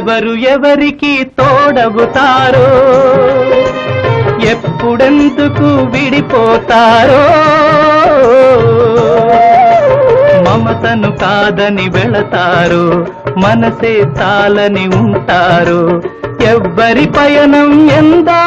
ఎవరు ఎవరికి తోడవుతారో? ఎప్పుడెందుకు విడిపోతారో? మమతను కాదని వెళతారు? మనసే తాలని ఉంటారు? ఎవ్వరి పయనం ఎంత